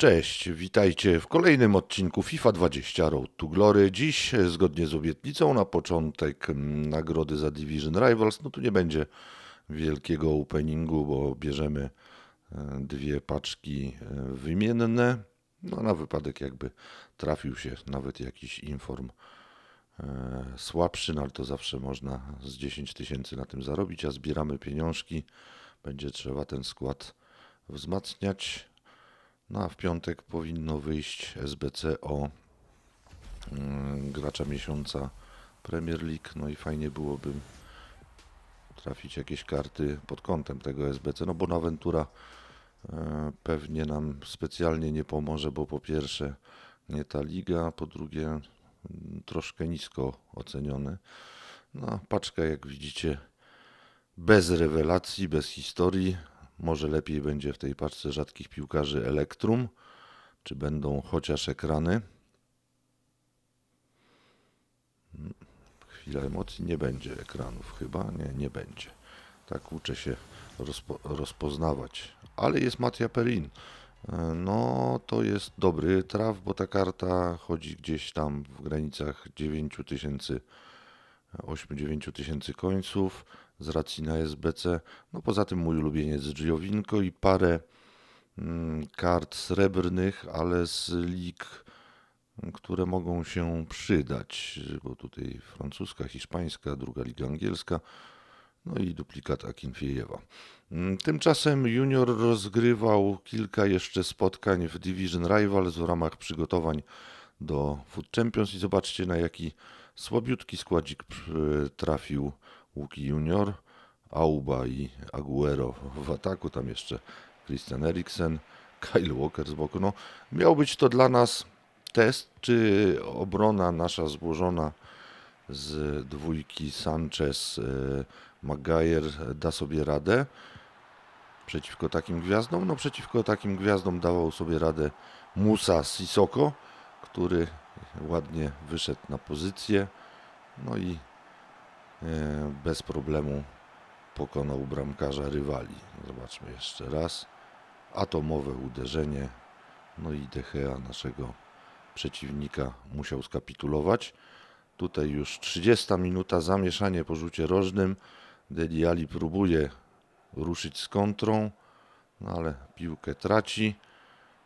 Cześć, witajcie w kolejnym odcinku FIFA 20 Road to Glory. Dziś, zgodnie z obietnicą, na początek mm, nagrody za Division Rivals. No tu nie będzie wielkiego openingu, bo bierzemy e, dwie paczki e, wymienne. No na wypadek jakby trafił się nawet jakiś inform e, słabszy, no ale to zawsze można z 10 tysięcy na tym zarobić, a zbieramy pieniążki. Będzie trzeba ten skład wzmacniać. No a w piątek powinno wyjść SBC o mm, gracza miesiąca Premier League. No i fajnie byłoby trafić jakieś karty pod kątem tego SBC, no bo Naventura e, pewnie nam specjalnie nie pomoże, bo po pierwsze nie ta liga, po drugie mm, troszkę nisko oceniony. No, paczka jak widzicie bez rewelacji, bez historii. Może lepiej będzie w tej paczce rzadkich piłkarzy Elektrum, czy będą chociaż ekrany. Chwila emocji, nie będzie ekranów chyba, nie, nie będzie. Tak uczę się rozpo, rozpoznawać. Ale jest Matia Perin. E, No to jest dobry traf, bo ta karta chodzi gdzieś tam w granicach 9000 8-9 tysięcy końców z racji na SBC. No poza tym mój ulubieniec Giowinko i parę mm, kart srebrnych, ale z lig, które mogą się przydać, bo tutaj francuska, hiszpańska, druga liga angielska, no i duplikat Akinfiejewa. Mm, Tymczasem Junior rozgrywał kilka jeszcze spotkań w Division Rivals w ramach przygotowań do Food Champions i zobaczcie na jaki słabiutki składzik trafił Łuki Junior, Auba i Aguero w ataku, tam jeszcze Christian Eriksen, Kyle Walker z boku. No, miał być to dla nas test, czy obrona nasza złożona z dwójki Sanchez, e, Maguire da sobie radę przeciwko takim gwiazdom. No przeciwko takim gwiazdom dawał sobie radę Musa Sissoko, który ładnie wyszedł na pozycję. No i e, bez problemu pokonał bramkarza rywali. Zobaczmy jeszcze raz. Atomowe uderzenie. No i De Gea naszego przeciwnika musiał skapitulować. Tutaj już 30 minuta zamieszanie po rzucie rożnym. Deli Ali próbuje ruszyć z kontrą, no ale piłkę traci.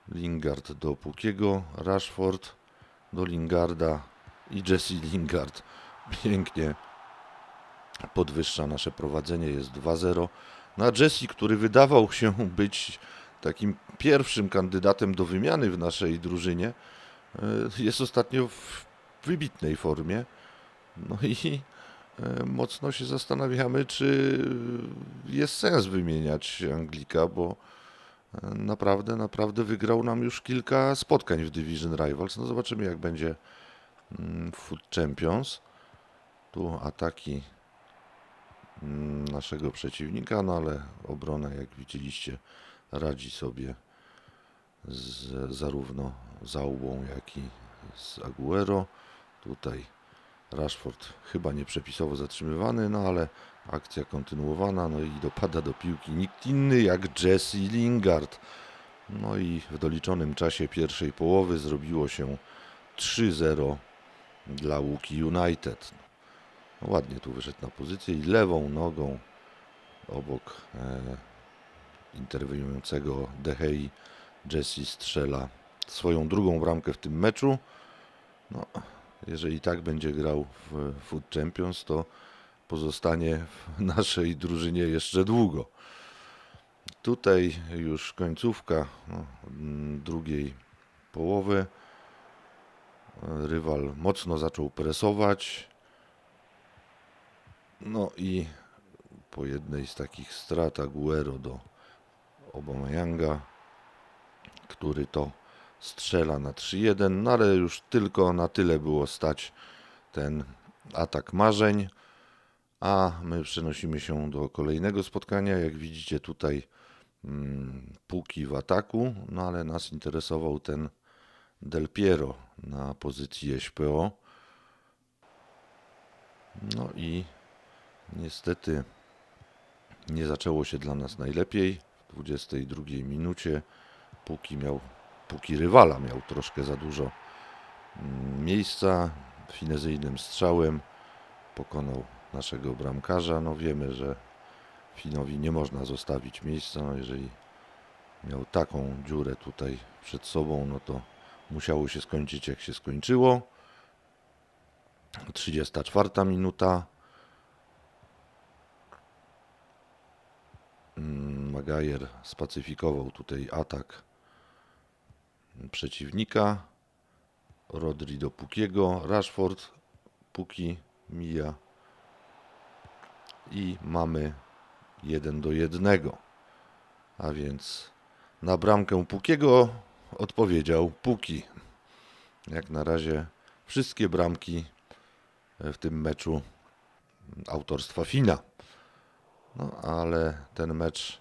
Lingard do Pukiego, Rashford do Lingarda i Jesse Lingard pięknie podwyższa nasze prowadzenie, jest 2-0. No a Jesse, który wydawał się być takim pierwszym kandydatem do wymiany w naszej drużynie, e, jest ostatnio w wybitnej formie. No i e, mocno się zastanawiamy, czy jest sens wymieniać Anglika, bo naprawdę, naprawdę wygrał nam już kilka spotkań w Division Rivals. No zobaczymy, jak będzie mm, w Food Champions. Tu ataki mm, naszego przeciwnika, no ale obrona, jak widzieliście, radzi sobie z, zarówno z Aubą, jak i z Aguero. Tutaj Rashford chyba nieprzepisowo zatrzymywany, no ale akcja kontynuowana, no i dopada do piłki nikt inny jak Jesse Lingard. No i w doliczonym czasie pierwszej połowy zrobiło się 3-0 dla Łuki United. No, ładnie tu wyszedł na pozycję i lewą nogą obok e, interweniującego Dehei Jesse strzela swoją drugą bramkę w tym meczu. No, jeżeli tak będzie grał w Food Champions, to pozostanie w naszej drużynie jeszcze długo. Tutaj już końcówka no, mm, drugiej połowy. Rywal mocno zaczął presować. No i po jednej z takich strat Aguero do Obameyanga, który to strzela na 3-1, no ale już tylko na tyle było stać ten atak marzeń. A my przenosimy się do kolejnego spotkania. Jak widzicie tutaj mm, Puki w ataku, no ale nas interesował ten Del Piero na pozycji SPO. No i niestety nie zaczęło się dla nas najlepiej. W 22 minucie Puki miał póki rywala miał troszkę za dużo mm, miejsca. Finezyjnym strzałem pokonał naszego bramkarza. No wiemy, że Finowi nie można zostawić miejsca. No jeżeli miał taką dziurę tutaj przed sobą, no to musiało się skończyć jak się skończyło. 34 minuta. Mm, Maguire spacyfikował tutaj atak przeciwnika. Rodri do Pukiego, Rashford, Puki mija i mamy 1 do 1. A więc na bramkę Pukiego odpowiedział Puki. Jak na razie wszystkie bramki w tym meczu autorstwa Fina. No ale ten mecz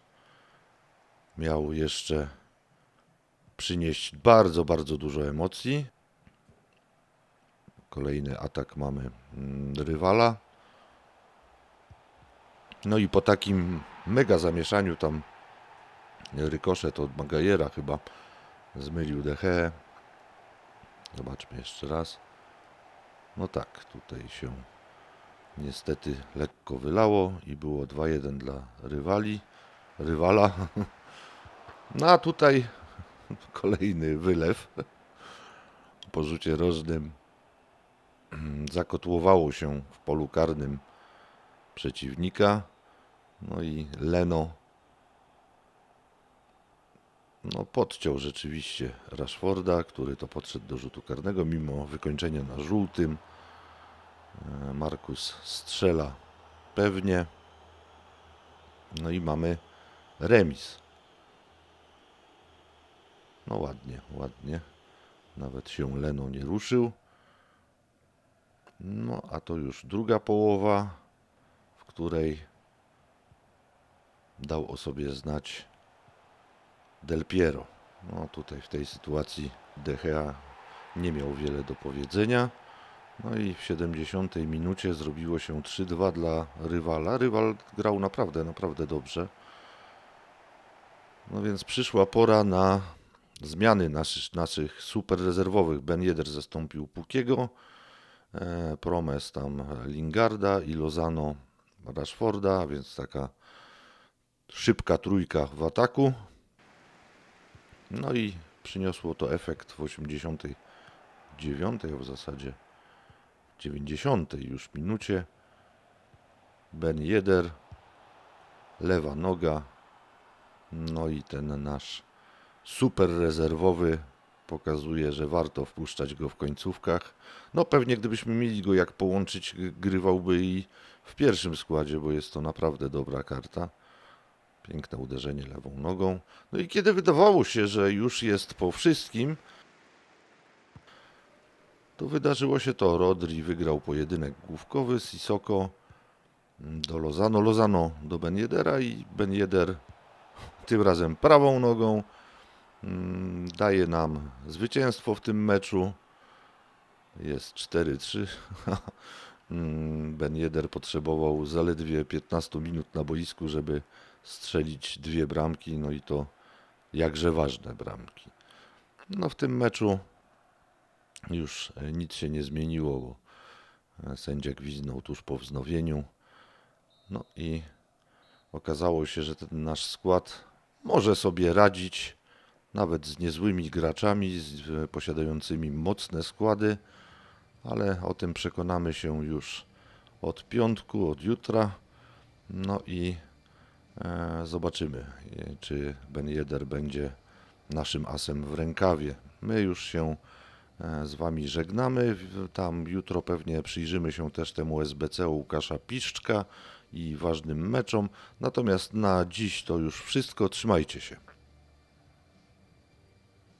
miał jeszcze przynieść bardzo, bardzo dużo emocji. Kolejny atak mamy mm, rywala. No i po takim mega zamieszaniu tam rykoszet od Magajera chyba zmylił Dechę. Zobaczmy jeszcze raz. No tak, tutaj się niestety lekko wylało i było 2-1 dla rywali, rywala. No a tutaj kolejny wylew po rzucie rożnym zakotłowało się w polu karnym przeciwnika. No i Leno no, podciął rzeczywiście Rashforda, który to podszedł do rzutu karnego mimo wykończenia na żółtym. E, Markus strzela pewnie. No i mamy remis. No ładnie, ładnie. Nawet się Leno nie ruszył. No a to już druga połowa, w której dał o sobie znać Del Piero. No tutaj w tej sytuacji Gea nie miał wiele do powiedzenia. No i w 70 minucie zrobiło się 3-2 dla rywala. Rywal grał naprawdę, naprawdę dobrze. No więc przyszła pora na zmiany naszych, naszych super rezerwowych. Ben Yedder zastąpił Pukiego, e, Promes tam Lingarda i Lozano Rashforda, więc taka szybka trójka w ataku. No i przyniosło to efekt w 89, a w zasadzie 90 już minucie. Ben Yedder, lewa noga, no i ten nasz super rezerwowy pokazuje, że warto wpuszczać go w końcówkach. No pewnie gdybyśmy mieli go jak połączyć, grywałby i w pierwszym składzie, bo jest to naprawdę dobra karta. Piękne uderzenie lewą nogą. No i kiedy wydawało się, że już jest po wszystkim, to wydarzyło się to. Rodri wygrał pojedynek główkowy, Sissoko do Lozano, Lozano do Ben Yedera i Ben Yedder tym razem prawą nogą daje nam zwycięstwo w tym meczu. Jest 4-3. Mm, Ben Yedder potrzebował zaledwie 15 minut na boisku, żeby strzelić dwie bramki, no i to jakże ważne bramki. No w tym meczu już nic się nie zmieniło, bo sędzia gwizdnął tuż po wznowieniu. No i okazało się, że ten nasz skład może sobie radzić nawet z niezłymi graczami, z e, posiadającymi mocne składy, ale o tym przekonamy się już od piątku, od jutra. No i e, zobaczymy, e, czy Ben Yedder będzie naszym asem w rękawie. My już się e, z Wami żegnamy. Tam jutro pewnie przyjrzymy się też temu SBC Łukasza Piszczka i ważnym meczom. Natomiast na dziś to już wszystko. Trzymajcie się.